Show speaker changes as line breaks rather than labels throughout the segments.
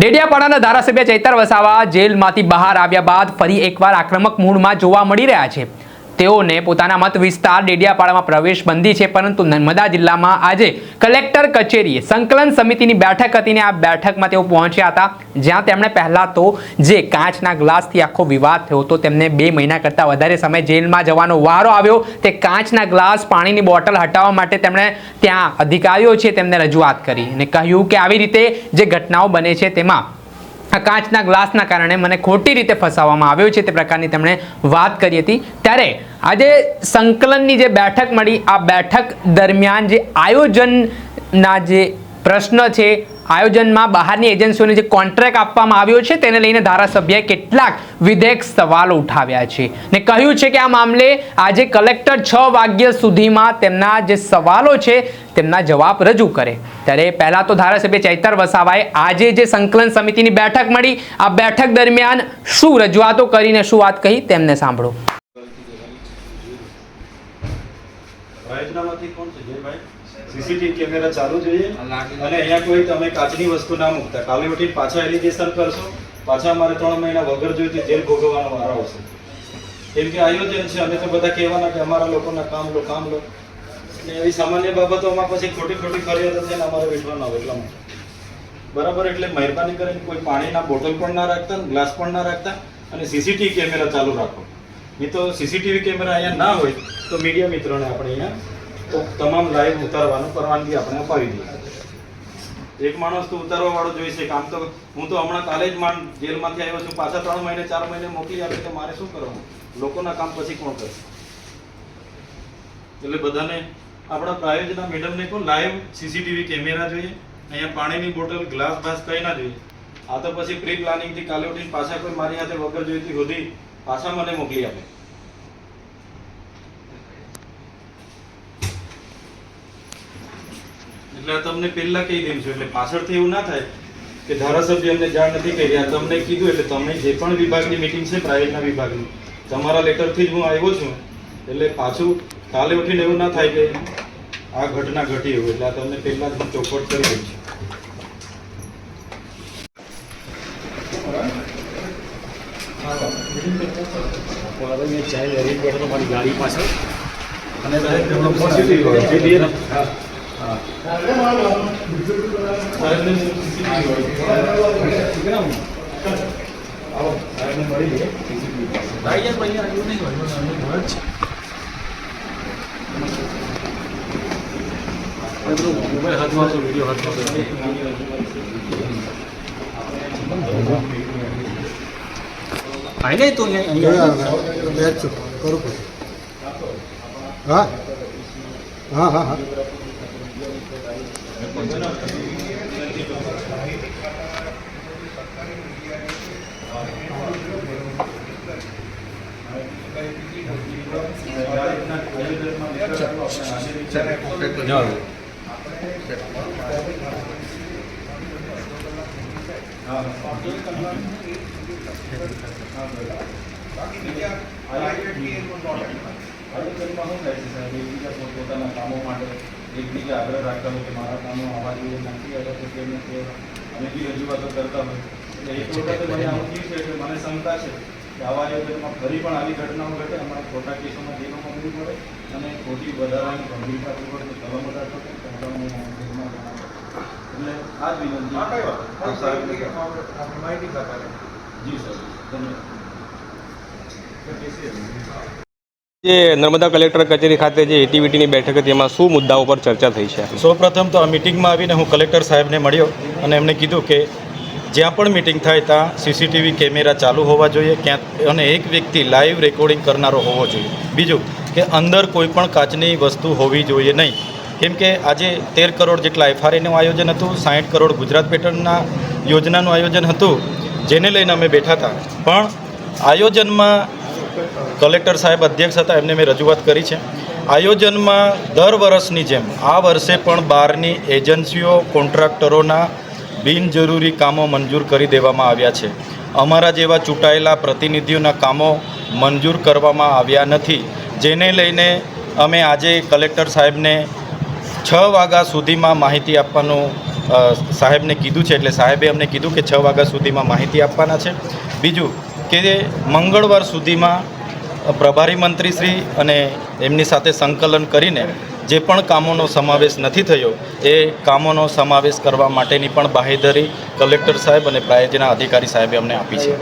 ડેડિયાપાડાના ધારાસભ્ય ચૈતર વસાવા જેલમાંથી બહાર આવ્યા બાદ ફરી એકવાર આક્રમક મૂડમાં જોવા મળી રહ્યા છે. તેઓને પોતાના મત વિસ્તાર ડેડિયાપાડામાં પ્રવેશ બંધી છે, પરંતુ નર્મદા જિલ્લામાં આજે કલેક્ટર કચેરીએ સંકલન સમિતિની બેઠક હતી ને આ બેઠકમાં તેઓ પહોંચ્યા હતા, જ્યાં તેમણે પહેલા તો જે કાચના ગ્લાસથી આખો વિવાદ થયો હતો, તેમને બે મહિના કરતાં વધારે સમય જેલમાં જવાનો વારો આવ્યો, તે કાચના ગ્લાસ પાણીની બોટલ હટાવવા માટે તેમણે ત્યાં અધિકારીઓ છે તેમને રજૂઆત કરી અને કહ્યું કે આવી રીતે જે ઘટનાઓ બને છે, તેમાં આ કાચના ગ્લાસના કારણે મને ખોટી રીતે ફસાવવામાં આવ્યો છે તે પ્રકારની તેમણે વાત કરી હતી. ત્યારે આજે સંકલનની જે બેઠક મળી, આ બેઠક દરમિયાન જે આયોજનના જે પ્રશ્ન છે, આયોજનમાં બહારની એજન્સીઓને જે કોન્ટ્રાક્ટ આપવામાં આવ્યો છે, તેને લઈને ધારાસભ્યએ કેટલાક વિધેયક સવાલો ઉઠાવ્યા છે. ને કહ્યું છે કે આ મામલે આજે કલેક્ટર છ વાગ્યા સુધીમાં તેમના જે સવાલો છે, તેમના જવાબ રજૂ કરે. ત્યારે પહેલાં તો ધારાસભ્ય ચૈતર વસાવાએ આજે જે સંકલન સમિતિની બેઠક મળી, આ બેઠક દરમિયાન શું રજૂઆતો કરીને શું વાત કહી, તેમને સાંભળો.
રાયતનામાંથી કોણ છે? જયભાઈ? સીસીટીવી કેમેરા ચાલુ જોઈએ. અને અહીંયા કોઈ તમે કાચની વસ્તુ ના મૂકતા. કાલે ઉઠીને પાછા એલિગેશન કરશો. પાછા અમારે ત્રણ મહિના વગર જોઈતી જેલ ભોગવવાનો વારો આવશે. કેમ કે આયોજન છે. અમે તો બધા કહેવાના કે અમારા લોકોના કામ લો કામ લો. એટલે એવી સામાન્ય બાબતોમાં પછી ખોટી ખોટી ફરિયાદો થઈને અમારે વેઠવાનો એટલા માટે. બરાબર? એટલે મહેરબાની કરીને કોઈ પાણીના બોટલ પણ ના રાખતા, ગ્લાસ પણ ના રાખતા અને સીસીટીવી કેમેરા ચાલુ રાખો. નહીં તો સીસીટીવી કેમેરા અહીંયા ના હોય તો મીડિયા મિત્રોને આપણે અહીંયા તમામ લાઈવ ઉતારવાનું પરવાનગી આપણે અપાવી દઈએ. એક માણસ તો ઉતારવા વાળો જોઈશે કામ તો હું તો હમણાં કાલે જ માન જેલમાંથી આવ્યો છું. પાછા ત્રણ મહિને, ચાર મહિને મોકલી આપે તો મારે શું કરવાનું? લોકોના કામ પછી કોણ કરશે એટલે બધાને આપણા પ્રાયોજના મેડમને કહો લાઈવ સીસીટીવી કેમેરા જોઈએ. અહીંયા પાણીની બોટલ, ગ્લાસ બાસ કંઈ ના જોઈએ. આ તો પછી પ્રી પ્લાનિંગથી કાલે ઉઠીને પાછા કોઈ મારી હાથે વગર જોઈતી હોધી પાછા મને મોકલી આપે. એટલે તમને પહેલા કહી દઉં છું, એટલે પાછળથી એવું ના થાય કે ધારાસભ્ય અમને જાણ નથી કરી. આ તમને કીધું, એટલે તમે જે પણ વિભાગની મીટિંગ છે પ્રાઇવેટના વિભાગની, તમારા લેટરથી જ હું આવ્યો છું, એટલે પાછું કાલે ઉઠીને એવું ના થાય કે આ ઘટના ઘટી એવું એટલે આ તમને પહેલાં જ હું ચોખવટ કરી દઉં છું
મારી ગાડી પાછળ
અને CCTV હોય. જે લઈએ ને. હા. હા. સાહેબને CCTV હોય. આવો, સાહેબને મળી લઈએ. CCTV.
મોબાઈલ હાથમાં હતો વીડિયો હાથમાં હતો નહીં તો
કરું હા? હા હા હા.
હા પોતપોતાના કામો માટે એકબીજા મને આવું છે કે આવા આયોજનમાં ફરી પણ આવી ઘટનાઓ ઘટે અમારા ખોટા કેસોમાં જેલમાં મળવું પડે અને ખોટી વધારાની ગંભીરતાપૂર્વક કલમ વધારતો એટલે આ જ સાહેબને કે- જી
નર્મદા કલેક્ટર કચેરી ખાતે જે એટીવીટીની બેઠક હતી, એમાં શું મુદ્દાઓ પર ચર્ચા થઈ છે?
સૌપ્રથમ તો આ મિટિંગમાં આવીને હું કલેક્ટર સાહેબને મળ્યો અને એમને કીધું કે જ્યાં પણ મિટિંગ થાય ત્યાં સીસીટીવી કેમેરા ચાલુ હોવા જોઈએ, ક્યાં અને એક વ્યક્તિ લાઈવ રેકોર્ડિંગ કરનારો હોવો જોઈએ. બીજું કે અંદર કોઈ પણ કાચની વસ્તુ હોવી જોઈએ નહીં. કેમ કે આજે તેર કરોડ જેટલા એફઆરએનું આયોજન હતું, સાઠ કરોડ ગુજરાત પેટર્નના યોજનાનું આયોજન હતું જેને લઈને અમે બેઠા હતા. પણ આયોજનમાં કલેક્ટર સાહેબ અધ્યક્ષ હતા, એમને મેં રજૂઆત કરી છે. આયોજનમાં દર વર્ષની જેમ, આ વર્ષે પણ બહારની એજન્સીઓ, કોન્ટ્રાક્ટરોના બિનજરૂરી કામો મંજૂર કરી દેવામાં આવ્યા છે. અમારા જેવા ચૂંટાયેલા પ્રતિનિધિઓના કામો મંજૂર કરવામાં આવ્યા નથી. જેને લઈને અમે આજે કલેક્ટર સાહેબને છ વાગ્યા સુધીમાં માહિતી આપવાનું સાહેબને કીધું છે એટલે સાહેબે અમને કીધું કે છ વાગ્યા સુધીમાં માહિતી આપવાના છે. બીજું કે મંગળવાર સુધીમાં પ્રભારી મંત્રીશ્રી અને એમની સાથે સંકલન કરીને જે પણ કામોનો સમાવેશ નથી થયો, એ કામોનો સમાવેશ કરવા માટેની પણ બાહેધરી કલેક્ટર સાહેબ અને પ્રાયોજના અધિકારી સાહેબે અમને આપી છે.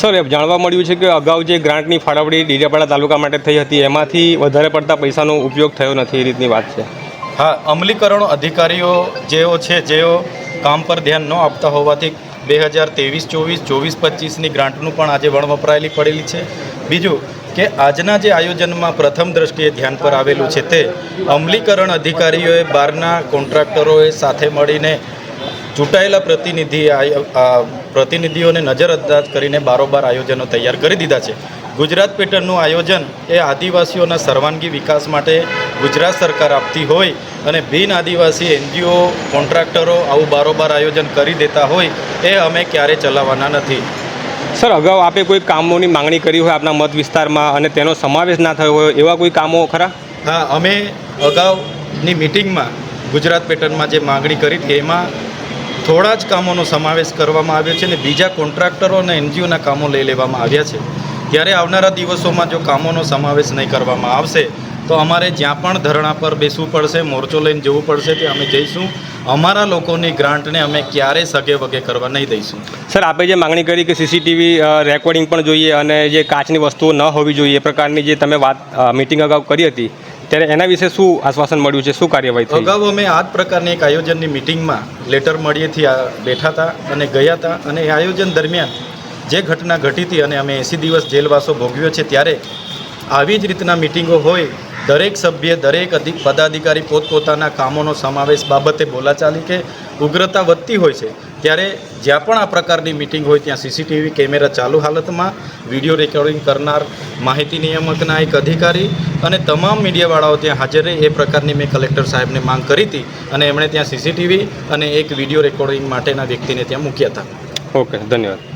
સર જાણવા મળ્યું છે કે અગાઉ જે ગ્રાન્ટની ફાળવણી ડેડિયાપાડા તાલુકા માટે થઈ હતી, એમાંથી વધારે પડતા પૈસાનો ઉપયોગ થયો નથી એ રીતની વાત છે.
હા, અમલીકરણ અધિકારીઓ જેઓ છે, જેઓ કામ પર ધ્યાન ન આપતા હોવાથી બે હજાર ત્રેવીસ, ચોવીસ ચોવીસ, પચીસની ગ્રાન્ટનું પણ આજે વણવપરાયેલી પડેલી છે. બીજું કે આજના જે આયોજનમાં પ્રથમ દ્રષ્ટિએ ધ્યાન પર આવેલું છે તે અમલીકરણ અધિકારીઓએ બહારના કોન્ટ્રાક્ટરોએ સાથે મળીને ચૂંટાયેલા પ્રતિનિધિ પ્રતિનિધિઓને નજરઅંદાજ કરીને બારોબાર આયોજનો તૈયાર કરી દીધા છે. ગુજરાત પેટર્નનું આયોજન એ આદિવાસીઓના સર્વાંગી વિકાસ માટે ગુજરાત સરકાર આપતી હોય અને બિન આદિવાસી એનજીઓ કોન્ટ્રાક્ટરો આવું બારોબાર આયોજન કરી દેતા હોય એ અમે ક્યારે ચલાવવાના નથી.
સર અગાઉ આપે કોઈ કામોની માંગણી કરી હોય આપના મત વિસ્તારમાં અને તેનો સમાવેશ ના થયો હોય એવા કોઈ કામો ખરા?
હા અમે અગાઉની મિટિંગમાં ગુજરાત પેટર્નમાં જે માગણી કરી હતી એમાં થોડા જ કામોનો સમાવેશ કરવામાં આવ્યો છે અને બીજા કોન્ટ્રાક્ટરો અને એનજીઓના કામો લઈ લેવામાં આવ્યા છે. ત્યારે આવનારા દિવસોમાં જો કામોનો સમાવેશ નહીં કરવામાં આવશે તો અમારે જ્યાં પણ ધરણા પર બેસવું પડશે મોરચો લઈને જવું પડશે કે અમે જઈશું. અમારા લોકોની ગ્રાન્ટને અમે ક્યારેય સગે વગે કરવા નહીં દઈશું.
સર આપે જે માંગણી કરી કે સીસીટીવી રેકોર્ડિંગ પણ જોઈએ અને જે કાચની વસ્તુઓ ન હોવી જોઈએ એ પ્રકારની જે તમે વાત મિટિંગ અગાઉ કરી હતી ત્યારે એના વિશે શું આશ્વાસન મળ્યું છે? શું કાર્યવાહી
અગાઉ અમે આ જ પ્રકારની એક આયોજનની મિટિંગમાં લેટર મળીએથી આ બેઠા હતા અને ગયા હતા અને એ આયોજન દરમિયાન જે ઘટના ઘટી હતી અને અમે એંસી દિવસ જેલવાસો ભોગવ્યો છે ત્યારે આવી જ રીતના મિટિંગો હોય દરેક સભ્ય, દરેક અધિક, પદાધિકારી પોતપોતાના કામોનો સમાવેશ બાબતે બોલાચાલી કે ઉગ્રતા વધતી હોય છે, ત્યારે જ્યાં પણ આ પ્રકારની મિટિંગ હોય ત્યાં સીસીટીવી કેમેરા ચાલુ હાલતમાં, વીડિયો રેકોર્ડિંગ કરનાર, માહિતી નિયામકના એક અધિકારી અને તમામ મીડિયાવાળાઓ ત્યાં હાજર રહે, એ પ્રકારની મેં કલેક્ટર સાહેબને માંગ કરી હતી અને એમણે ત્યાં સીસીટીવી અને એક વીડિયો રેકોર્ડિંગ માટેના વ્યક્તિને ત્યાં મૂક્યા હતા.
ઓકે, ધન્યવાદ.